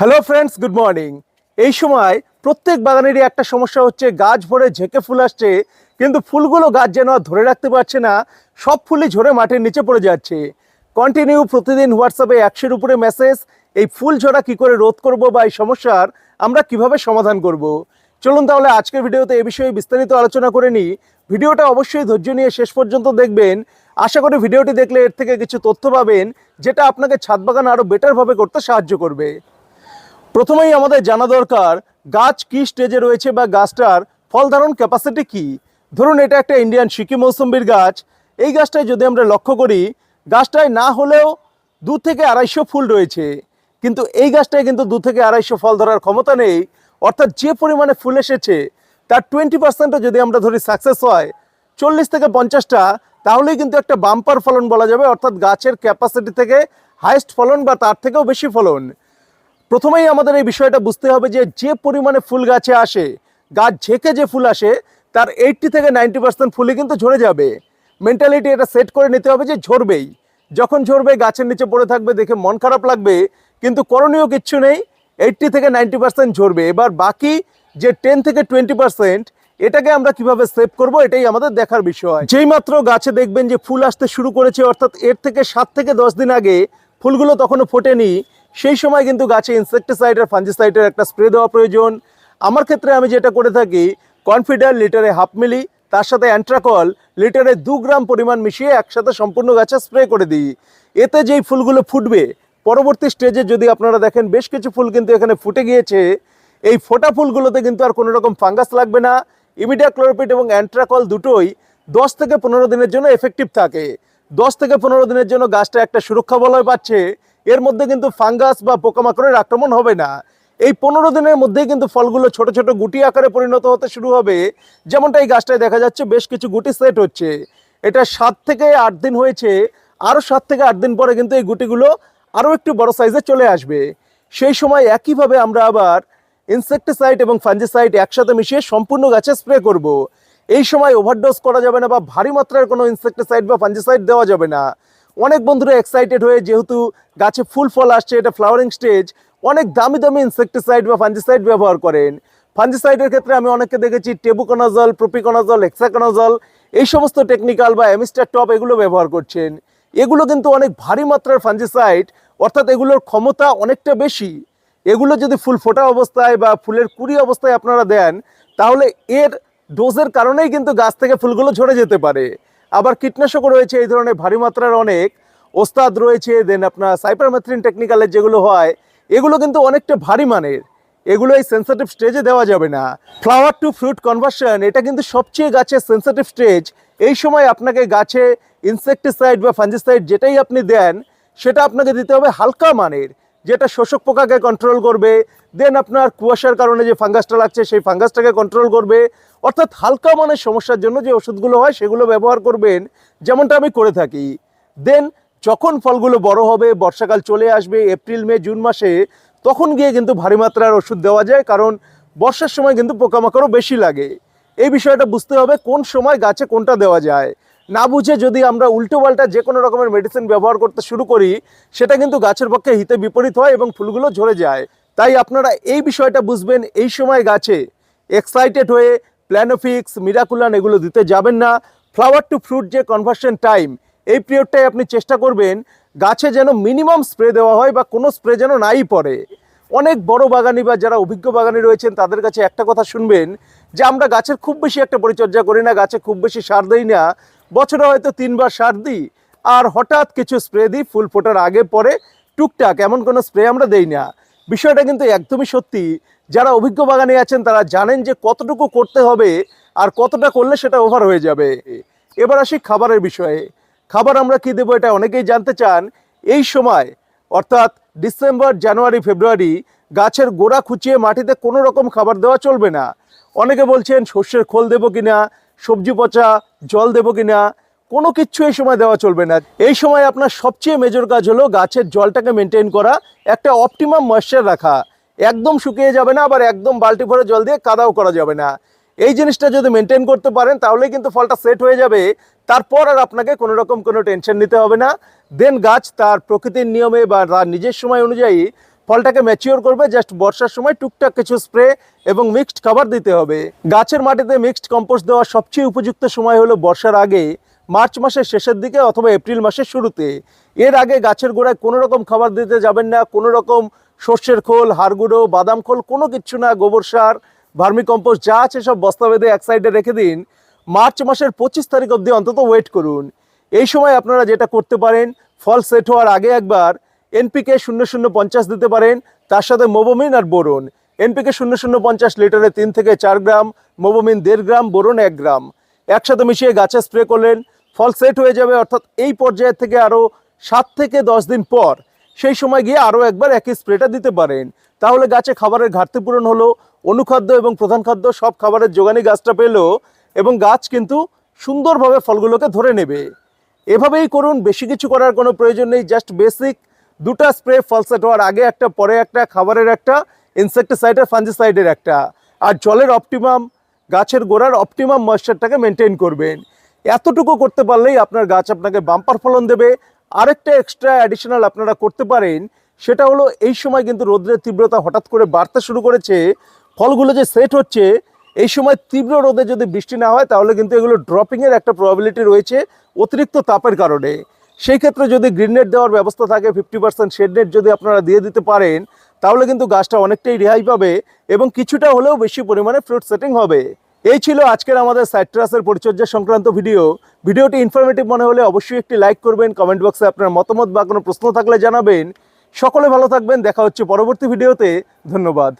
Hello friends good morning এই সময় প্রত্যেক বাগানেরই একটা সমস্যা হচ্ছে, গাছ ভরে ঝেঁকে ফুল আসছে, কিন্তু ফুলগুলো গাছ যেন ধরে রাখতে পারছে না, সব ফুলই ঝরে মাটির নিচে পড়ে যাচ্ছে। কন্টিনিউ প্রতিদিন হোয়াটসঅ্যাপে একশোর উপরে মেসেজ এই ফুল ঝরা কি করে রোধ করব বা এই সমস্যার আমরা কীভাবে সমাধান করব? চলুন তাহলে আজকের ভিডিওতে এ বিষয়ে বিস্তারিত আলোচনা করে নিই। ভিডিওটা অবশ্যই ধৈর্য নিয়ে শেষ পর্যন্ত দেখবেন। আশা করি ভিডিওটি দেখলে এর থেকে কিছু তথ্য পাবেন, যেটা আপনাকে ছাদ বাগান আরও বেটারভাবে করতে সাহায্য করবে। প্রথমেই আমাদের জানা দরকার, গাছ কি স্টেজে রয়েছে বা গাছটার ফল ধারণ ক্যাপাসিটি কি? ধরুন এটা একটা ইন্ডিয়ান সিকি মৌসুম্বির গাছ। এই গাছটায় যদি আমরা লক্ষ্য করি, গাছটায় না হলেও দু থেকে আড়াইশো ফুল রয়েছে। কিন্তু এই গাছটায় কিন্তু দু থেকে আড়াইশো ফল ধরার ক্ষমতা নেই। অর্থাৎ যে পরিমাণে ফুল এসেছে, তার টোয়েন্টি পার্সেন্টও যদি আমরা ধরি সাকসেস হয়, চল্লিশ থেকে পঞ্চাশটা, তাহলেই কিন্তু একটা বাম্পার ফলন বলা যাবে। অর্থাৎ গাছের ক্যাপাসিটি থেকে হাইয়েস্ট ফলন বা তার থেকেও বেশি ফলন। প্রথমেই আমাদের এই বিষয়টা বুঝতে হবে যে যে পরিমাণে ফুল গাছে আসে, গাছ ঝেঁকে যে ফুল আসে, তার এইটটি থেকে নাইনটি পার্সেন্ট ফুলই কিন্তু ঝরে যাবে। মেন্টালিটি এটা সেট করে নিতে হবে যে ঝরবেই। যখন ঝরবে, গাছের নিচে পড়ে থাকবে, দেখে মন খারাপ লাগবে, কিন্তু করণীয় কিচ্ছু নেই এইটটি থেকে নাইনটি পার্সেন্ট ঝরবে। এবার বাকি যে টেন থেকে টোয়েন্টি পার্সেন্ট এটাকে আমরা কীভাবে সেভ করব, এটাই আমাদের দেখার বিষয়। যেই মাত্র গাছে দেখবেন যে ফুল আসতে শুরু করেছে, অর্থাৎ এর থেকে সাত থেকে দশ দিন আগে ফুলগুলো তখনও ফোটেনি সেই সময় কিন্তু গাছে ইনসেকটিসাইড আর ফাঞ্জিসাইডের একটা স্প্রে দেওয়া প্রয়োজন। আমার ক্ষেত্রে আমি যেটা করে থাকি কনফিডার লিটারে হাফ মিলি তার সাথে অ্যান্ট্রাকল লিটারে দু গ্রাম পরিমাণ মিশিয়ে একসাথে সম্পূর্ণ গাছে স্প্রে করে দিই। এতে যেই ফুলগুলো ফুটবে, পরবর্তী স্টেজে যদি আপনারা দেখেন বেশ কিছু ফুল কিন্তু এখানে ফুটে গিয়েছে, এই ফোটা ফুলগুলোতে কিন্তু আর কোনো রকম ফাঙ্গাস লাগবে না। ইমিডিয়া ক্লোরোপিড এবং অ্যান্ট্রাকল দুটোই দশ থেকে পনেরো দিনের জন্য এফেক্টিভ থাকে। দশ থেকে পনেরো দিনের জন্য গাছটা একটা সুরক্ষা বলয় পাচ্ছে। এর মধ্যে কিন্তু ফাঙ্গাস বা পোকামাকড়ের আক্রমণ হবে না। এই পনেরো দিনের মধ্যেই কিন্তু ফলগুলো ছোট ছোট গুটি আকারে পরিণত হতে শুরু হবে। যেমনটা এই গাছটায় দেখা যাচ্ছে, বেশ কিছু গুটি সেট হচ্ছে। এটা সাত থেকে আট দিন হয়েছে। আরও সাত থেকে আট দিন পরে কিন্তু এই গুটিগুলো আরও একটু বড় সাইজে চলে আসবে। সেই সময় একইভাবে আমরা আবার ইনসেকটিসাইড এবং ফাঞ্জিসাইড একসাথে মিশিয়ে সম্পূর্ণ গাছে স্প্রে করব। এই সময় ওভারডোজ করা যাবে না বা ভারী মাত্রার কোনো ইনসেকটিসাইড বা ফাঞ্জিসাইড দেওয়া যাবে না। অনেক বন্ধুরা এক্সাইটেড হয়ে যেহেতু গাছে ফুল ফল আসছে, এটা ফ্লাওয়ারিং স্টেজ অনেক দামি দামি ইনসেকটিসাইড বা ফাঞ্জিসাইড ব্যবহার করেন। ফাঞ্জিসাইডের ক্ষেত্রে আমি অনেককে দেখেছি টেবুকোনাজল প্রোপিকোনাজল হেক্সাকোনাজল এই সমস্ত টেকনিক্যাল বা এমিস্টার টপ এগুলো ব্যবহার করছেন। এগুলো কিন্তু অনেক ভারী মাত্রার ফাঞ্জিসাইড অর্থাৎ এগুলোর ক্ষমতা অনেকটা বেশি। এগুলো যদি ফুল ফোটা অবস্থায় বা ফুলের কুড়ি অবস্থায় আপনারা দেন, তাহলে এর ডোজের কারণেই কিন্তু গাছ থেকে ফুলগুলো ঝরে যেতে পারে। আবার কীটনাশকও রয়েছে, এই ধরনের ভারী মাত্রার অনেক। ওস্তাদ রয়েছে দেন আপনার সাইপারমেথ্রিন টেকনিক্যালের যেগুলো হয়, এগুলো কিন্তু অনেকটা ভারী মানের। এগুলো এই সেন্সিটিভ স্টেজে দেওয়া যাবে না। ফ্লাওয়ার টু ফ্রুট কনভার্সন এটা কিন্তু সবচেয়ে গাছের সেন্সিটিভ স্টেজ এই সময় আপনাকে গাছে ইনসেকটিসাইড বা ফাঞ্জিসাইড যেটাই আপনি দেন, সেটা আপনাকে দিতে হবে হালকা মানের। যেটা শোষক পোকাকে কন্ট্রোল করবে দেন আপনার কুয়াশার কারণে যে ফাঙ্গাসটা লাগছে, সেই ফাঙ্গাসটাকে কন্ট্রোল করবে। অর্থাৎ হালকা মানের সমস্যার জন্য যে ওষুধগুলো হয়, সেগুলো ব্যবহার করবেন, যেমনটা আমি করে থাকি। দেন যখন ফলগুলো বড় হবে, বর্ষাকাল চলে আসবে, এপ্রিল, মে, জুন মাসে, তখন গিয়ে কিন্তু ভারী মাত্রার ওষুধ দেওয়া যায়, কারণ বর্ষার সময় কিন্তু পোকামাকড়ও বেশি লাগে। এই বিষয়টা বুঝতে হবে কোন সময় গাছে কোনটা দেওয়া যায়। না বুঝে যদি আমরা উল্টো পাল্টা যে কোনো রকমের মেডিসিন ব্যবহার করতে শুরু করি, সেটা কিন্তু গাছের পক্ষে হিতে বিপরীত হয় এবং ফুলগুলো ঝরে যায়। তাই আপনারা এই বিষয়টা বুঝবেন, এই সময় গাছে এক্সাইটেড হয়ে প্ল্যানোফিক্স মিরাকুলান এগুলো দিতে যাবেন না। ফ্লাওয়ার টু ফ্রুট যে কনভার্সন টাইম এই পিরিয়ডটাই আপনি চেষ্টা করবেন, গাছে যেন মিনিমাম স্প্রে দেওয়া হয় বা কোনো স্প্রে যেন নাই পড়ে। অনেক বড় বাগানি বা যারা অভিজ্ঞ বাগানি রয়েছেন, তাদের কাছে একটা কথা শুনবেন, যে আমরা গাছের খুব বেশি একটা পরিচর্যা করি না, গাছে খুব বেশি সার দিই না বছরে হয়তো তিনবার সার দিই, আর হঠাৎ কিছু স্প্রে দিই, ফুল ফোটার আগে পরে টুকটাক, এমন কোনো স্প্রে আমরা দেই না। বিষয়টা কিন্তু একদমই সত্যি। যারা অভিজ্ঞ বাগানে আছেন, তারা জানেন যে কতটুকু করতে হবে আর কতটা করলে সেটা ওভার হয়ে যাবে। এবার আসি খাবারের বিষয়ে। খাবার আমরা কি দেবো এটা অনেকেই জানতে চান। এই সময়, অর্থাৎ ডিসেম্বর, জানুয়ারি, ফেব্রুয়ারি, গাছের গোড়া খুঁচিয়ে মাটিতে কোনো রকম খাবার দেওয়া চলবে না। অনেকে বলছেন শস্যের খোল দেবো কিনা সবজি পচা, জল দেবো কিনা, কোনো কিচ্ছু এই সময় দেওয়া চলবে না। এই সময় আপনার সবচেয়ে মেজর কাজ হলো গাছের জলটাকে মেনটেন করা, একটা অপটিমাম ময়েশ্চার রাখা। একদম শুকিয়ে যাবে না, আবার একদম বালতি ভরে জল দিয়ে কাদাও করা যাবে না। এই জিনিসটা যদি মেনটেন করতে পারেন, তাহলে কিন্তু ফলটা সেট হয়ে যাবে। তারপর আর আপনাকে কোনো রকম কোনো টেনশন নিতে হবে না। দেন গাছ তার প্রকৃতির নিয়মে বা তার নিজের সময় অনুযায়ী ফলটাকে ম্যাচিওর করবে জাস্ট বর্ষার সময় টুকটাক কিছু স্প্রে এবং মিক্সড খাবার দিতে হবে। গাছের মাটিতে মিক্সড কম্পোস্ট দেওয়ার সবচেয়ে উপযুক্ত সময় হলো বর্ষার আগে, মার্চ মাসের শেষের দিকে অথবা এপ্রিল মাসের শুরুতে। এর আগে গাছের গোড়ায় কোনো রকম খাবার দিতে যাবেন না, কোনো রকম সর্ষের খোল, হাড়গুঁড়ো, বাদাম খোল, কোনো কিচ্ছু না, গোবর সার, ভার্মি কম্পোস্ট যা আছে সব বস্তা বেঁধে এক সাইডে রেখে দিন। মার্চ মাসের পঁচিশ তারিখ অবধি অন্তত ওয়েট করুন। এই সময় আপনারা যেটা করতে পারেন, ফল সেট হওয়ার আগে একবার এনপিকে শূন্য শূন্য পঞ্চাশ দিতে পারেন, তার সাথে মোবোমিন আর বোরন। এনপিকে শূন্য শূন্য পঞ্চাশ লিটারে তিন থেকে চার গ্রাম, মোবোমিন দেড় গ্রাম, বোরন এক গ্রাম। একসাথে মিশিয়ে গাছে স্প্রে করলেন, ফল সেট হয়ে যাবে, অর্থাৎ এই পর্যায়ের থেকে আরও সাত থেকে দশ দিন পর। সেই সময় গিয়ে আরও একবার একই স্প্রেটা দিতে পারেন। তাহলে গাছে খাবারের ঘাটতি পূরণ হলো, অনুখাদ্য এবং প্রধান খাদ্য সব খাবারের যোগানই গাছটা পেল, এবং গাছ কিন্তু সুন্দরভাবে ফলগুলোকে ধরে নেবে। এভাবেই করুন, বেশি কিছু করার কোনো প্রয়োজন নেই, জাস্ট বেসিক দুটা স্প্রে ফলসেট হওয়ার আগে একটা, পরে একটা, খাবারের একটা ইনসেকটিসাইডের ফাঞ্জিসাইডের একটা। আর জলের অপটিমাম গাছের গোড়ার অপটিমাম ময়েশ্চারটাকে মেনটেন করবেন। এতটুকু করতে পারলেই আপনার গাছ আপনাকে বাম্পার ফলন দেবে। আরেকটা এক্সট্রা অ্যাডিশনাল আপনারা করতে পারেন, সেটা হলো এই সময় কিন্তু রোদ্রের তীব্রতা হঠাৎ করে বাড়তে শুরু করেছে। ফলগুলো যে সেট হচ্ছে, এই সময় তীব্র রোদে যদি বৃষ্টি না হয়, তাহলে কিন্তু এগুলো ড্রপিংয়ের একটা প্রবাবিলিটি রয়েছে অতিরিক্ত তাপের কারণে। সেই ক্ষেত্রে যদি গ্রিন নেট দেওয়ার ব্যবস্থা থাকে ফিফটি পার্সেন্ট শেড নেট যদি আপনারা দিয়ে দিতে পারেন, তাহলে কিন্তু গাছটা অনেকটাই রেহাই পাবে এবং কিছুটা হলেও বেশি পরিমাণে ফ্রুট সেটিং হবে। এই ছিল আজকের আমাদের সাইট্রাসের পরিচর্যা সংক্রান্ত ভিডিও। ভিডিওটি ইনফরমেটিভ মনে হলে অবশ্যই একটি লাইক করবেন কমেন্ট বক্সে আপনার মতামত বা কোনো প্রশ্ন থাকলে জানাবেন। সকলে ভালো থাকবেন, দেখা হচ্ছে পরবর্তী ভিডিওতে। ধন্যবাদ।